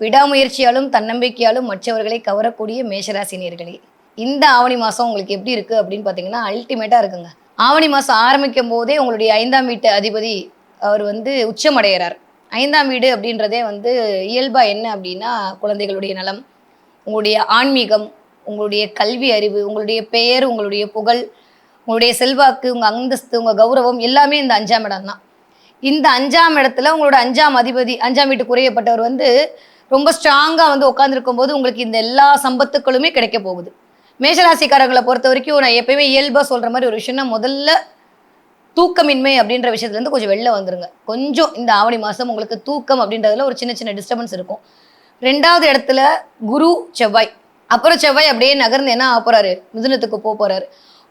விடாமுயற்சியாலும் தன்னம்பிக்கையாலும் மற்றவர்களை கவரக்கூடிய மேஷராசினியர்களே இந்த ஆவணி மாதம் உங்களுக்கு எப்படி இருக்குது அப்படின்னு பார்த்தீங்கன்னா அல்டிமேட்டாக இருக்குங்க. ஆவணி மாதம் ஆரம்பிக்கும் போதே உங்களுடைய ஐந்தாம் வீட்டு அதிபதி அவர் வந்து உச்சமடைகிறார். ஐந்தாம் வீடு அப்படின்றதே வந்து இயல்பாக என்ன அப்படின்னா குழந்தைகளுடைய நலம் உங்களுடைய ஆன்மீகம் உங்களுடைய கல்வி அறிவு உங்களுடைய பெயர் உங்களுடைய புகழ் உங்களுடைய செல்வாக்கு உங்கள் அந்தஸ்து உங்கள் கௌரவம் எல்லாமே இந்த அஞ்சாம் இடம் தான். இந்த அஞ்சாம் இடத்துல உங்களோட அஞ்சாம் அதிபதி அஞ்சாம் வீட்டு குறையப்பட்டவர் வந்து ரொம்ப ஸ்ட்ராங்காக வந்து உட்காந்துருக்கும் போது உங்களுக்கு இந்த எல்லா சம்பத்துக்களுமே கிடைக்க போகுது. மேஷராசிக்காரர்களை பொறுத்த வரைக்கும் நான் எப்பயுமே இயல்பாக சொல்கிற மாதிரி ஒரு விஷயம்னா முதல்ல தூக்கமின்மை அப்படின்ற விஷயத்துலேருந்து கொஞ்சம் வெளில வந்துருங்க. கொஞ்சம் இந்த ஆவணி மாதம் உங்களுக்கு தூக்கம் அப்படின்றதுல ஒரு சின்ன சின்ன டிஸ்டர்பன்ஸ் இருக்கும். ரெண்டாவது இடத்துல குரு செவ்வாய். அப்புறம் செவ்வாய் அப்படியே நகர்ந்து என்ன ஆக போகிறாரு மிதுனத்துக்கு போக போகிறாரு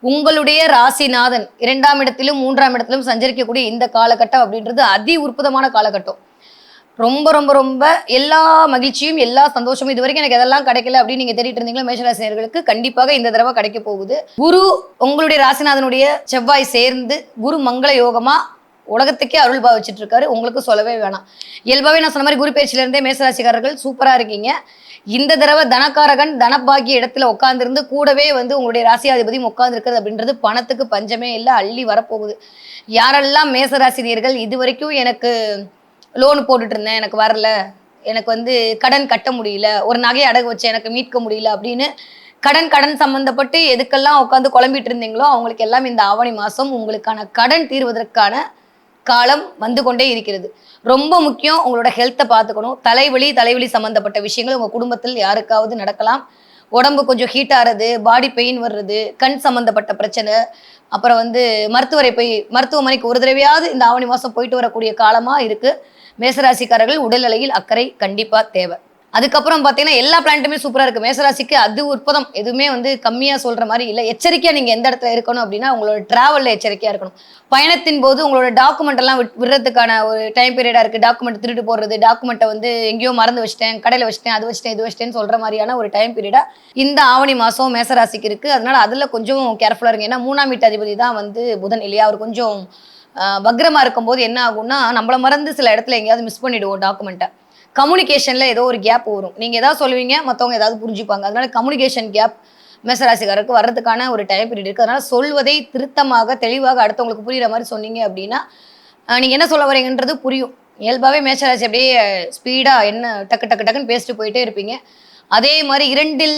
உங்களுடைய ராசிநாதன் இரண்டாம் இடத்திலும் மூன்றாம் இடத்திலும் சஞ்சரிக்கக்கூடிய இந்த காலகட்டம் அப்படின்றது அதி உற்பதமான காலகட்டம். ரொம்ப ரொம்ப ரொம்ப எல்லா மகிழ்ச்சியும் எல்லா சந்தோஷமும் இது வரைக்கும் எனக்கு எதெல்லாம் கிடைக்கல அப்படின்னு நீங்க தேடிட்டு இருந்தீங்களோ மேஷராசினியர்களுக்கு கண்டிப்பாக இந்த தடவை கிடைக்க போகுது. குரு உங்களுடைய ராசிநாதனுடைய செவ்வாய் சேர்ந்து குரு மங்கள யோகமா உலகத்துக்கே அருள் பாவிச்சுட்டு இருக்காரு உங்களுக்கு சொல்லவே வேணாம். இயல்பாவே நான் சொன்ன மாதிரி குரு பேச்சில இருந்தே மேசராசிக்காரர்கள் சூப்பரா இருக்கீங்க. இந்த தடவை தனக்காரகன் தனபாகிய இடத்துல உட்காந்துருந்து கூடவே வந்து உங்களுடைய ராசியாதிபதியும் உட்காந்துருக்குது அப்படின்றது பணத்துக்கு பஞ்சமே இல்லை அள்ளி வரப்போகுது. யாரெல்லாம் மேசராசினியர்கள் இது வரைக்கும் எனக்கு லோனு போட்டுட்டு இருந்தேன் எனக்கு வரல. எனக்கு வந்து கடன் கட்ட முடியல. ஒரு நகையை அடகு வச்சேன் எனக்கு மீட்க முடியல அப்படின்னு கடன் கடன் சம்பந்தப்பட்டு எதுக்கெல்லாம் உட்காந்து குழம்பிட்டு இருந்தீங்களோ அவங்களுக்கு எல்லாம் இந்த ஆவணி மாதம் உங்களுக்கான கடன் தீர்வதற்கான காலம் வந்து கொண்டே இருக்கிறது. ரொம்ப முக்கியம் உங்களோட ஹெல்த்தை பார்த்துக்கணும். தலைவலி தலைவலி சம்மந்தப்பட்ட விஷயங்கள் உங்கள் குடும்பத்தில் யாருக்காவது நடக்கலாம். உடம்பு கொஞ்சம் ஹீட் ஆகிறது பாடி பெயின் வர்றது கண் சம்மந்தப்பட்ட பிரச்சனை அப்புறம் வந்து மருத்துவரை போய் மருத்துவமனைக்கு ஒரு தடவையாவது இந்த ஆவணி மாதம் போயிட்டு வரக்கூடிய காலமாக இருக்குது மேசராசிக்காரர்கள் உடல்நிலையில் அக்கறை கண்டிப்பாக தேவை. அதுக்கப்புறம் பார்த்தீங்கன்னா எல்லா பிளான்ட்டுமே சூப்பராக இருக்குது மேசராசிக்கு அது உற்பதம் எதுவுமே வந்து கம்மியாக சொல்கிற மாதிரி இல்லை. எச்சரிக்கையாக நீங்கள் எந்த இடத்துல இருக்கணும் அப்படின்னா உங்களோட ட்ராவலில் எச்சரிக்கையாக இருக்கணும். பயணத்தின் போது உங்களோட டாக்குமெண்ட் எல்லாம் விடுறதுக்கான ஒரு டைம் பீரியடாக இருக்குது டாக்குமெண்ட் திருட்டு போடுறது டாக்குமெண்ட்டை வந்து எங்கேயோ மறந்து வச்சிட்டேன் கடையில் வச்சிட்டேன் அது வச்சிட்டேன் இது வச்சிட்டேன்னு சொல்கிற மாதிரியான ஒரு டைம் பீரியடாக இந்த ஆவணி மாதம் மேசராசிக்கு இருக்குது அதனால அதில் கொஞ்சம் கேர்ஃபுல்லாக இருங்க. ஏன்னா மூணாம் வீட்டு அதிபதி தான் வந்து புதன் இல்லையா? அவர் கொஞ்சம் ஆஹ், வக்ரமா இருக்கும்போது என்ன ஆகும்னா நம்மள மறந்து சில இடத்துல எங்கேயாவது மிஸ் பண்ணிடுவோம் டாக்குமெண்ட்டை கம்யூனிகேஷன்ல ஏதோ ஒரு கேப் வரும். நீங்க ஏதாவது சொல்லுவீங்க மற்றவங்க ஏதாவது புரிஞ்சுப்பாங்க. அதனால கம்யூனிகேஷன் கேப் மேசராசிக்காரருக்கு வர்றதுக்கான ஒரு டைம் பீரியட் இருக்கு. அதனால சொல்வதை திருத்தமாக தெளிவாக அடுத்தவங்களுக்கு புரியுற மாதிரி சொன்னீங்க அப்படின்னா நீங்கள் நீங்க என்ன சொல்ல வரீங்கன்றது புரியும். இயல்பாகவே மேசராசி அப்படியே ஸ்பீடாக என்ன டக்கு டக்கு டக்குன்னு பேசிட்டு போயிட்டே இருப்பீங்க. அதே மாதிரி இரண்டில்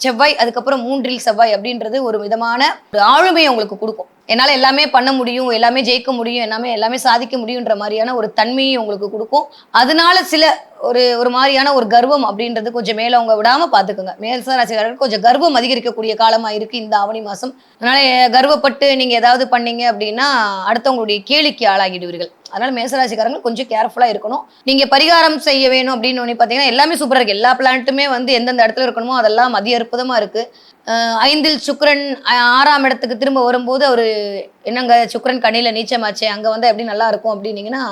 செவ்வாய் அதுக்கப்புறம் மூன்றில் செவ்வாய் அப்படின்றது ஒரு விதமான ஒரு ஆளுமையை உங்களுக்கு கொடுக்கும். என்னால் எல்லாமே பண்ண முடியும் எல்லாமே ஜெயிக்க முடியும் எல்லாமே எல்லாமே சாதிக்க முடியுன்ற மாதிரியான ஒரு தன்மையை உங்களுக்கு கொடுக்கும். அதனால சில ஒரு ஒரு மாதிரியான ஒரு கர்வம் அப்படின்றது கொஞ்சம் மேலே அவங்க விடாமல் பார்த்துக்கோங்க மேல்சா ராசிக்காரர்கள் கொஞ்சம் கர்வம் அதிகரிக்கக்கூடிய காலமாக இருக்குது இந்த ஆவணி மாதம் அதனால் கர்வப்பட்டு நீங்கள் ஏதாவது பண்ணீங்க அப்படின்னா அடுத்தவங்களுடைய கேளிக்கு ஆளாகிடுவீர்கள். அதனால மேசராசிக்காரங்க கொஞ்சம் கேர்ஃபுல்லாக இருக்கணும். நீங்கள் பரிகாரம் செய்ய வேணும் அப்படின்னு ஒன்று பார்த்தீங்கன்னா எல்லாமே சூப்பராக இருக்குது எல்லா பிளான்ட்டுமே வந்து எந்தெந்த இடத்துல இருக்கணுமோ அதெல்லாம் மதிய அற்புதமாக இருக்குது ஐந்தில் சுக்கரன் ஆறாம் இடத்துக்கு திரும்ப வரும்போது அவர் என்னங்க சுக்கரன் கண்ணில நீச்சமாச்சே அங்க வந்தா எப்படி நல்லா இருக்கும் அப்படின்னீங்கன்னா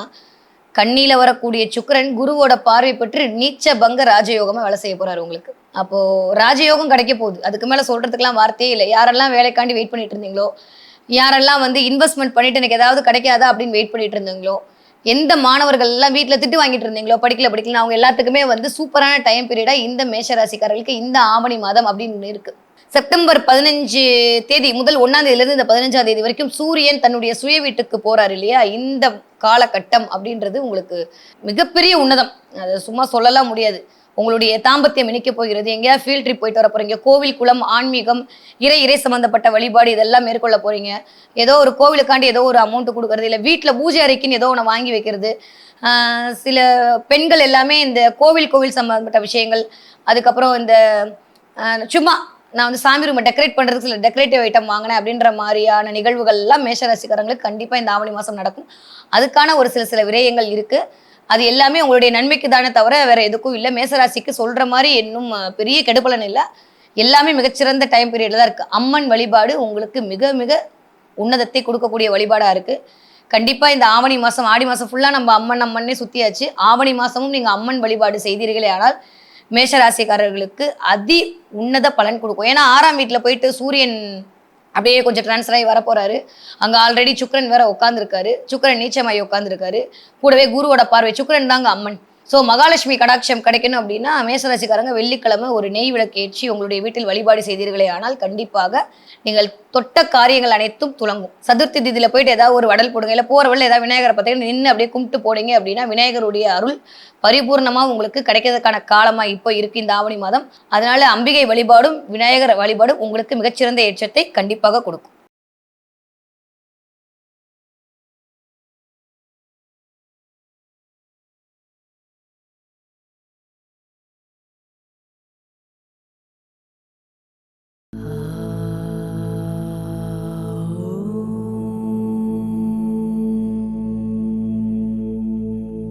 கண்ணில வரக்கூடிய சுக்கரன் குருவோட பார்வை பெற்று நீச்ச பங்க ராஜயோகமா வேலை செய்ய போறாரு உங்களுக்கு. அப்போ ராஜயோகம் கிடைக்க போகுது. அதுக்கு மேல சொல்றதுக்கெல்லாம் வார்த்தையே இல்லை. யாரெல்லாம் வேலைக்காண்டி வெயிட் பண்ணிட்டு இருந்தீங்களோ யாரெல்லாம் வந்து இன்வெஸ்ட்மெண்ட் பண்ணிட்டு எனக்கு ஏதாவது கிடைக்காதா அப்படின்னு வெயிட் பண்ணிட்டு இருந்தீங்களோ எந்த மாணவர்கள் எல்லாம் வீட்டில் திட்டு வாங்கிட்டு இருந்தீங்களோ படிக்கல படிக்கல அவங்க எல்லாத்துக்குமே வந்து சூப்பரான டைம் பீரியடா இந்த மேஷராசிக்காரர்களுக்கு இந்த ஆவணி மாதம் அப்படின்னு இருக்கு. செப்டம்பர் பதினஞ்சு தேதி முதல் ஒன்னாம் தேதியிலிருந்து இந்த பதினஞ்சாம் தேதி வரைக்கும் சூரியன் தன்னுடைய சுய வீட்டுக்கு போறாரு இல்லையா? இந்த காலகட்டம் அப்படின்றது உங்களுக்கு மிகப்பெரிய உன்னதம். அதை சும்மா சொல்லலாம் முடியாது. உங்களுடைய தாம்பத்தியம் இணைக்க போகிறது. எங்கேயாவது ஃபீல்ட் ட்ரிப் போயிட்டு வர போறீங்க கோவில் குளம் ஆன்மீகம் இறை இறை சம்பந்தப்பட்ட வழிபாடு இதெல்லாம் மேற்கொள்ள போறீங்க. ஏதோ ஒரு கோவிலுக்காண்டி ஏதோ ஒரு அமௌண்ட் கொடுக்கறது இல்லை வீட்டில் பூஜை அறைக்குன்னு ஏதோ ஒன்று வாங்கி வைக்கிறது. சில பெண்கள் எல்லாமே இந்த கோவில் கோவில் சம்பந்தப்பட்ட விஷயங்கள். அதுக்கப்புறம் இந்த சும்மா நான் வந்து சாமி ரூமை டெக்கரேட் பண்ணுறதுக்கு சில டெக்கரேட்டிவ் ஐட்டம் வாங்கினேன் அப்படின்ற மாதிரியான நிகழ்வுகள் எல்லாம் மேஷராசிக்காரங்களுக்கு கண்டிப்பாக இந்த ஆவணி மாதம் நடக்கும். அதுக்கான ஒரு சில சில விரயங்கள் இருக்குது அது எல்லாமே உங்களுடைய நன்மைக்கு தானே தவிர வேற எதுக்கும் இல்லை. மேசராசிக்கு சொல்கிற மாதிரி இன்னும் பெரிய கெடுபலன் இல்லை. எல்லாமே மிகச்சிறந்த டைம் பீரியடில் தான் இருக்குது அம்மன் வழிபாடு உங்களுக்கு மிக மிக உன்னதத்தை கொடுக்கக்கூடிய வழிபாடாக இருக்குது கண்டிப்பாக இந்த ஆவணி மாதம் ஆடி மாதம் ஃபுல்லாக நம்ம அம்மன் அம்மன்னே சுற்றியாச்சு ஆவணி மாதமும் நீங்கள் அம்மன் வழிபாடு செய்தீர்களே ஆனால் மேஷராசிக்காரர்களுக்கு அதி உன்னத பலன் கொடுக்கும். ஏன்னா ஆறாம் வீட்டில் போயிட்டு சூரியன் அப்படியே கொஞ்சம் ட்ரான்ஸ்ஃபர் ஆகி வரப்போறாரு. அங்கே ஆல்ரெடி சுக்கிரன் வேற உட்காந்துருக்காரு சுக்கிரன் நீச்சமாயி உட்காந்துருக்காரு கூடவே குருவோட பார்வை. சுக்கரன் தாங்க அம்மன். ஸோ மகாலட்சுமி கடாட்சம் கிடைக்கணும் அப்படின்னா மேசராசிக்காரங்க வெள்ளிக்கிழமை ஒரு நெய் விளக்கு ஏற்றி உங்களுடைய வீட்டில் வழிபாடு செய்தீர்களே ஆனால் கண்டிப்பாக நீங்கள் தொட்ட காரியங்கள் அனைத்தும் துலங்கும். சதுர்த்தி திதியில் போயிட்டு ஏதாவது ஒரு வடல் போடுங்க இல்லை போகிற வழியில் ஏதாவது விநாயகரை பார்த்தீங்கன்னா நின்று அப்படியே கும்பிட்டு போனீங்க அப்படின்னா விநாயகருடைய அருள் பரிபூர்ணமாக உங்களுக்கு கிடைக்கிறதுக்கான காலமாக இப்போ இருக்குது இந்த ஆவணி மாதம். அதனால அம்பிகை வழிபாடும் விநாயகர் வழிபாடும் உங்களுக்கு மிகச்சிறந்த ஏற்றத்தை கண்டிப்பாக கொடுக்கும்.